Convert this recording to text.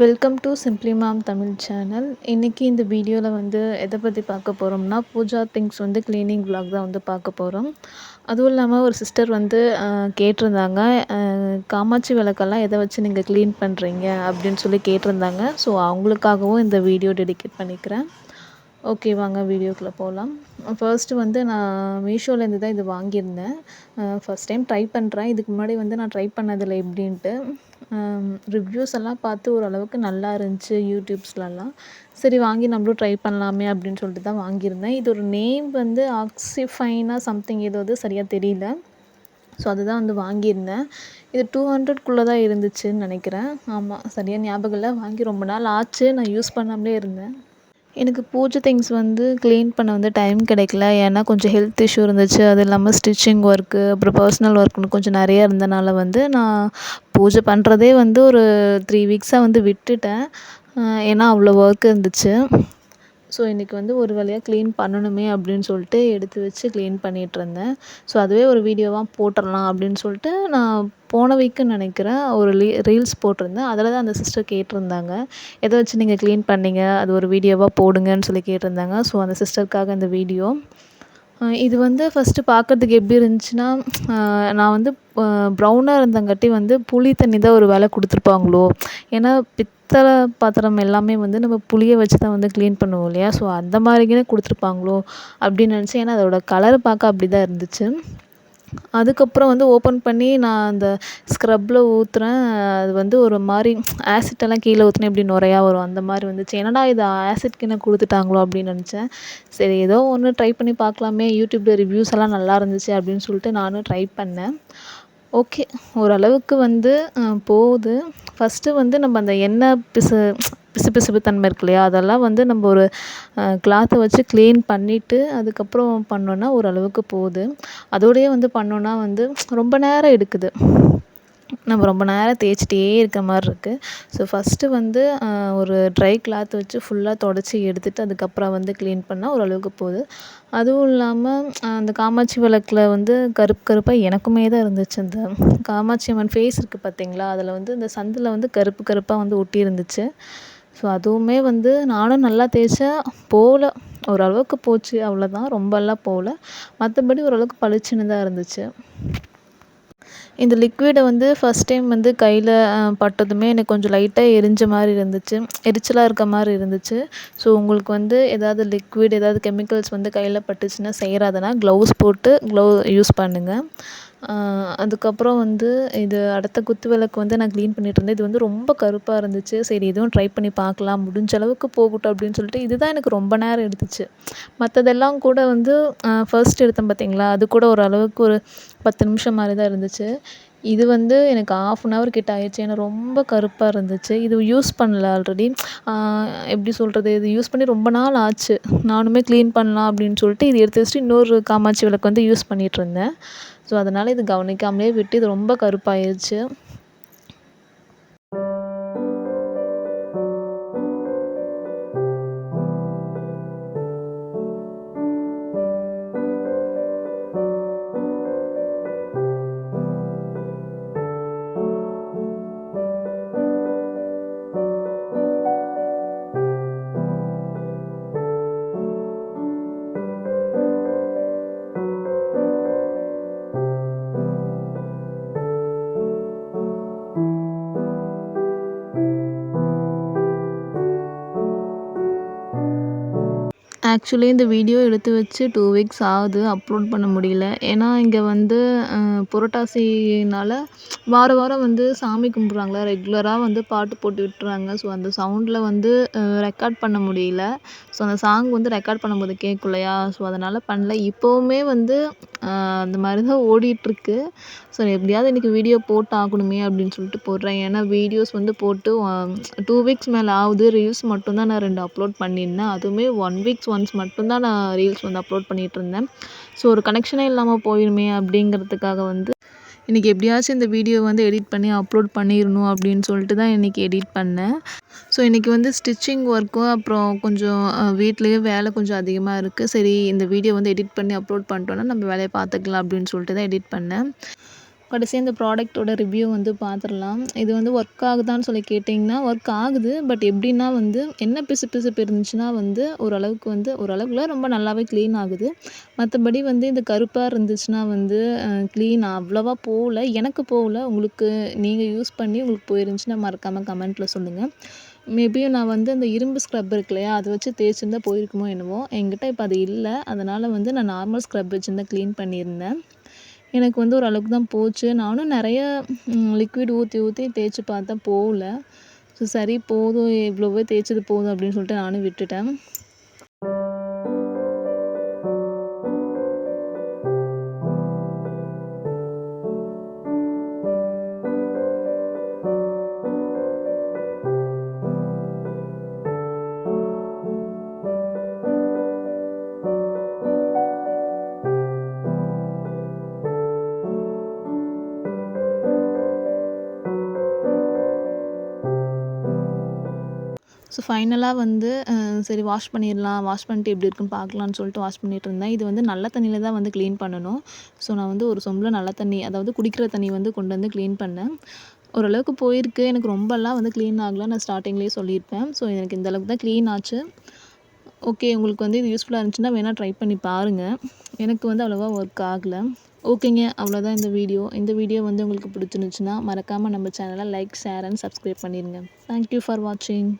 Welcome to simply ma'am Tamil channel இன்றைக்கி இந்த வீடியோவில் வந்து எதை பற்றி பார்க்க போகிறோம்னா பூஜா திங்ஸ் வந்து க்ளீனிங் விளாக் தான் வந்து பார்க்க போகிறோம் அதுவும் இல்லாமல் ஒரு சிஸ்டர் வந்து கேட்டிருந்தாங்க. காமாட்சி விளக்கெல்லாம் எதை வச்சு நீங்கள் க்ளீன் பண்ணுறீங்க அப்படின்னு சொல்லி கேட்டிருந்தாங்க. ஸோ அவங்களுக்காகவும் இந்த வீடியோ டெடிகேட் பண்ணிக்கிறேன். ஓகே வாங்க வீடியோக்குள்ளே போகலாம் ஃபர்ஸ்ட்டு வந்து நான் மீஷோலேருந்து தான் இது வாங்கியிருந்தேன். ஃபஸ்ட் டைம் ட்ரை பண்ணுறேன் இதுக்கு முன்னாடி வந்து நான் ட்ரை பண்ணதில்லை எப்படின்ட்டு ரிவ்யூஸ் எல்லாம் பார்த்து ஓரளவுக்கு நல்லா இருந்துச்சு யூடியூப்ஸ்லலாம் சரி வாங்கி நம்மளும் ட்ரை பண்ணலாமே அப்படின்னு சொல்லிட்டு தான் வாங்கியிருந்தேன். இது ஒரு நேம் வந்து ஆக்சிஃபைனா சம்திங் ஏதோ சரியாக தெரியல. ஸோ அதுதான் வந்து வாங்கியிருந்தேன். இது டூ ஹண்ட்ரட்குள்ளே தான் இருந்துச்சுன்னு நினைக்கிறேன். ஆமாம் சரியாக ஞாபகம் இல்லை. வாங்கி ரொம்ப நாள் ஆச்சு. நான் யூஸ் பண்ணாமலே இருந்தேன். எனக்கு பூஜை திங்ஸ் வந்து க்ளீன் பண்ண வந்து டைம் கிடைக்கல. ஏன்னா கொஞ்சம் ஹெல்த் இஷ்யூ இருந்துச்சு. அது இல்லாமல் ஸ்டிச்சிங் ஒர்க்கு அப்புறம் பர்சனல் ஒர்க்குன்னு கொஞ்சம் நிறைய இருந்தனால வந்து நான் பூஜை பண்ணுறதே வந்து ஒரு த்ரீ வீக்ஸாக வந்து விட்டுட்டேன். ஏன்னா அவ்வளோ ஒர்க் இருந்துச்சு. ஸோ இன்றைக்கி வந்து ஒரு வழியாக க்ளீன் பண்ணணுமே அப்படின்னு சொல்லிட்டு எடுத்து வச்சு க்ளீன் பண்ணிகிட்ருந்தேன் ஸோ அதுவே ஒரு வீடியோவாக போட்டுடலாம் அப்படின்னு சொல்லிட்டு நான் போன வீக்குன்னு நினைக்கிறேன் ஒரு லீ ரீல்ஸ் போட்டிருந்தேன். அதில் தான் அந்த சிஸ்டர் கேட்டிருந்தாங்க. எதை வச்சு நீங்கள் க்ளீன் பண்ணீங்க? அது ஒரு வீடியோவாக போடுங்கன்னு சொல்லி கேட்டிருந்தாங்க. ஸோ அந்த சிஸ்டருக்காக இந்த வீடியோ இது வந்து ஃபஸ்ட்டு பார்க்கறதுக்கு எப்படி இருந்துச்சுன்னா நான் வந்து ப்ரௌனாக இருந்தங்காட்டி வந்து புளி தண்ணி தான் ஒரு வேலை கொடுத்துருப்பாங்களோ? ஏன்னா பித்தளை பாத்திரம் எல்லாமே வந்து நம்ம புளியை வச்சு தான் வந்து க்ளீன் பண்ணுவோம் இல்லையா? ஸோ அந்த மாதிரிங்கன்னு கொடுத்துருப்பாங்களோ அப்படின்னு நினச்சேன். ஏன்னா அதோட கலர் பார்க்க அப்படி தான் இருந்துச்சு. அதுக்கப்புறம் வந்து ஓப்பன் பண்ணி நான் அந்த ஸ்க்ரப்பில் ஊற்றுறேன் அது வந்து ஒரு மாதிரி ஆசிட்டெல்லாம் கீழே ஊற்றுனேன் எப்படி நுரையா வரும்? அந்த மாதிரி வந்துச்சு. என்னடா இது ஆசிட்க்கு என்ன கொடுத்துட்டாங்களோ அப்படின்னு நினச்சேன். சரி ஏதோ ஒன்று ட்ரை பண்ணி பார்க்கலாமே. யூடியூப்பில் ரிவ்யூஸ் எல்லாம் நல்லா இருந்துச்சு அப்படின்னு சொல்லிட்டு நானும் ட்ரை பண்ணேன். ஓகே ஓரளவுக்கு வந்து போகுது. ஃபஸ்ட்டு வந்து நம்ம அந்த எண்ணெய் பிசு பிசுபிசுப்பு தன்மை இருக்கு இல்லையா? அதெல்லாம் வந்து நம்ம ஒரு கிளாத்தை வச்சு க்ளீன் பண்ணிவிட்டு அதுக்கப்புறம் பண்ணோன்னா ஓரளவுக்கு போகுது. அதோடையே வந்து பண்ணோன்னா வந்து ரொம்ப நேரம் எடுக்குது. நம்ம ரொம்ப நேரம் தேய்ச்சிட்டே இருக்க மாதிரி இருக்குது ஸோ ஃபஸ்ட்டு வந்து ஒரு ட்ரை கிளாத் வச்சு ஃபுல்லாக தொடச்சி எடுத்துகிட்டு அதுக்கப்புறம் வந்து க்ளீன் பண்ணால் ஓரளவுக்கு போகுது அதுவும் இல்லாமல் அந்த காமாட்சி விளக்கில் வந்து கருப்பு கருப்பாக எனக்குமே தான் இருந்துச்சு. அந்த காமாட்சி அம்மன் ஃபேஸ் இருக்குது பார்த்தீங்களா அதில் வந்து இந்த சந்தில் வந்து கருப்பு கருப்பாக வந்து ஒட்டி இருந்துச்சு. ஸோ அதுவுமே வந்து நானும் நல்லா தேய்ச்சேன். போகல ஓரளவுக்கு போச்சு. அவ்வளோதான் ரொம்பலாம் போகல மற்றபடி ஓரளவுக்கு பளிச்சுன்னு தான் இருந்துச்சு. இந்த லிக்விடை வந்து ஃபஸ்ட் டைம் வந்து கையில் பட்டதுமே எனக்கு கொஞ்சம் லைட்டாக எரிஞ்ச மாதிரி இருந்துச்சு. எரிச்சலாக இருக்க மாதிரி இருந்துச்சு. ஸோ உங்களுக்கு வந்து ஏதாவது லிக்விட் ஏதாவது கெமிக்கல்ஸ் வந்து கையில் பட்டுச்சுன்னா செய்கிறாதுன்னா க்ளவுஸ் போட்டு க்ளவு யூஸ் பண்ணுங்கள் அதுக்கப்புறம் வந்து இது அடுத்த குத்து விளக்கு வந்து நான் க்ளீன் பண்ணிட்டு இருந்தேன். இது வந்து ரொம்ப கருப்பாக இருந்துச்சு. சரி இதுவும் ட்ரை பண்ணி பார்க்கலாம். முடிஞ்ச அளவுக்கு போகட்டும் அப்படின்னு சொல்லிட்டு இதுதான் எனக்கு ரொம்ப நேரம் எடுத்துச்சு. மற்றதெல்லாம் கூட வந்து ஃபர்ஸ்ட் எடுத்தேன் பார்த்தீங்களா அது கூட ஓரளவுக்கு ஒரு பத்து நிமிஷம் மாதிரி தான் இருந்துச்சு. இது வந்து எனக்கு ஆஃப் அன் ஹவர் கிட்ட ஆயிடுச்சு. ஏன்னா ரொம்ப கருப்பாக இருந்துச்சு. இது யூஸ் பண்ணல ஆல்ரெடி எப்படி சொல்கிறது இது யூஸ் பண்ணி ரொம்ப நாள் ஆச்சு. நானுமே க்ளீன் பண்ணலாம் அப்படின்னு சொல்லிட்டு இது எடுத்து வச்சுட்டு இன்னொரு காமாட்சி விளக்கு வந்து யூஸ் பண்ணிகிட்டு இருந்தேன். ஸோ அதனால் இது கவனிக்காமலே விட்டு இது ரொம்ப கருப்பாயிருச்சு. ஆக்சுவலி இந்த வீடியோ எடுத்து வச்சு டூ வீக்ஸ் ஆகுது அப்லோட் பண்ண முடியல. ஏன்னா இங்கே வந்து புரட்டாசினால் வாரம் வாரம் வந்து சாமி கும்பிட்றாங்களா ரெகுலராக வந்து பாட்டு போட்டு விட்டுறாங்க. ஸோ அந்த சவுண்டில் வந்து ரெக்கார்ட் பண்ண முடியல. ஸோ அந்த சாங் வந்து ரெக்கார்ட் பண்ணும்போது கேட்கலையா? ஸோ அதனால் பண்ணல. இப்போவுமே வந்து அந்த மாதிரி தான் ஓடிட்டுருக்கு. ஸோ எப்படியாவது இன்றைக்கி வீடியோ போட்டு ஆகணுமே அப்படின்னு சொல்லிட்டு போடுறேன். ஏன்னா வீடியோஸ் வந்து போட்டு டூ வீக்ஸ் மேலே ஆகுது. ரீல்ஸ் மட்டும்தான் நான் ரெண்டு அப்லோட் பண்ணியிருந்தேன். அதுவுமே ஒன் வீக்ஸ் ஒன்ஸ் மட்டும்தான் நான் ரீல்ஸ் வந்து அப்லோட் பண்ணிகிட்டு இருந்தேன் ஸோ ஒரு கனெக்ஷனே இல்லாமல் போயிருமே அப்படிங்கிறதுக்காக வந்து இன்றைக்கி எப்படியாச்சும் இந்த வீடியோ வந்து எடிட் பண்ணி அப்லோட் பண்ணிடணும் அப்படின்னு சொல்லிட்டு தான் இன்றைக்கி எடிட் பண்ணேன். ஸோ இன்றைக்கி வந்து ஸ்டிச்சிங் ஒர்க்கும் அப்புறம் கொஞ்சம் வீட்லேயே வேலை கொஞ்சம் அதிகமாக இருக்குது சரி இந்த வீடியோ வந்து எடிட் பண்ணி அப்லோட் பண்ணிட்டோன்னா நம்ம வேலையை பார்த்துக்கலாம் அப்படின்னு சொல்லிட்டு தான் எடிட் பண்ணேன். கடைசியாக இந்த ப்ராடக்ட்டோட ரிவ்யூ வந்து பார்த்துடலாம் இது வந்து ஒர்க் ஆகுதான்னு சொல்லி கேட்டிங்கன்னா ஒர்க் ஆகுது. பட் எப்படின்னா வந்து என்ன பிசு பிசுப்பு இருந்துச்சுன்னா வந்து ஓரளவுக்கு வந்து ஓரளவுக்குல ரொம்ப நல்லாவே க்ளீன் ஆகுது. மற்றபடி வந்து இந்த கருப்பாக இருந்துச்சுன்னா வந்து க்ளீன் அவ்வளோவா போகல. எனக்கு போகல. உங்களுக்கு நீங்கள் யூஸ் பண்ணி உங்களுக்கு போயிருந்துச்சுன்னா மறக்காமல் கமெண்ட்டில் சொல்லுங்கள் மேபியும் நான் வந்து அந்த இரும்பு ஸ்க்ரப் இருக்கு இல்லையா அதை வச்சு தேய்ச்சிருந்தா போயிருக்குமோ என்னவோ என்கிட்ட இப்போ அது இல்லை. அதனால் வந்து நான் நார்மல் ஸ்க்ரப் வச்சுருந்தா க்ளீன் பண்ணியிருந்தேன். எனக்கு வந்து ஓரளவுக்கு தான் போச்சு. நானும் நிறைய லிக்விட் ஊற்றி ஊற்றி தேய்ச்சி பார்த்தேன் போகல. ஸோ சரி போதும். இவ்வளோவே தேய்ச்சது போதும் அப்படின்னு சொல்லிட்டு நானும் விட்டுட்டேன். ஸோ ஃபைனலாக வந்து சரி வாஷ் பண்ணிடலாம் வாஷ் பண்ணிட்டு எப்படி இருக்குன்னு பார்க்கலான்னு சொல்லிட்டு வாஷ் பண்ணிட்டு இருந்தேன். இது வந்து நல்ல தண்ணியில் தான் வந்து க்ளீன் பண்ணணும். ஸோ நான் வந்து ஒரு சொம்பில் நல்ல தண்ணி அதாவது குடிக்கிற தண்ணி வந்து கொண்டு வந்து க்ளீன் பண்ணேன். ஓரளவுக்கு போயிருக்கு. எனக்கு ரொம்பலாம் வந்து க்ளீன் ஆகலை. நான் ஸ்டார்டிங்லேயே சொல்லியிருப்பேன். ஸோ எனக்கு இந்த அளவுக்கு தான் க்ளீன் ஆச்சு. ஓகே உங்களுக்கு வந்து இது யூஸ்ஃபுல்லாக இருந்துச்சுன்னா வேணால் ட்ரை பண்ணி பாருங்கள் எனக்கு வந்து அவ்வளோவா ஒர்க் ஆகலை. ஓகேங்க அவ்வளோதான் இந்த வீடியோ இந்த வீடியோ வந்து உங்களுக்கு பிடிச்சிருந்துச்சுன்னா மறக்காமல் நம்ம சேனலை லைக் ஷேர் அண்ட் சப்ஸ்கிரைப் பண்ணிடுங்க தேங்க்யூ ஃபார் வாட்சிங்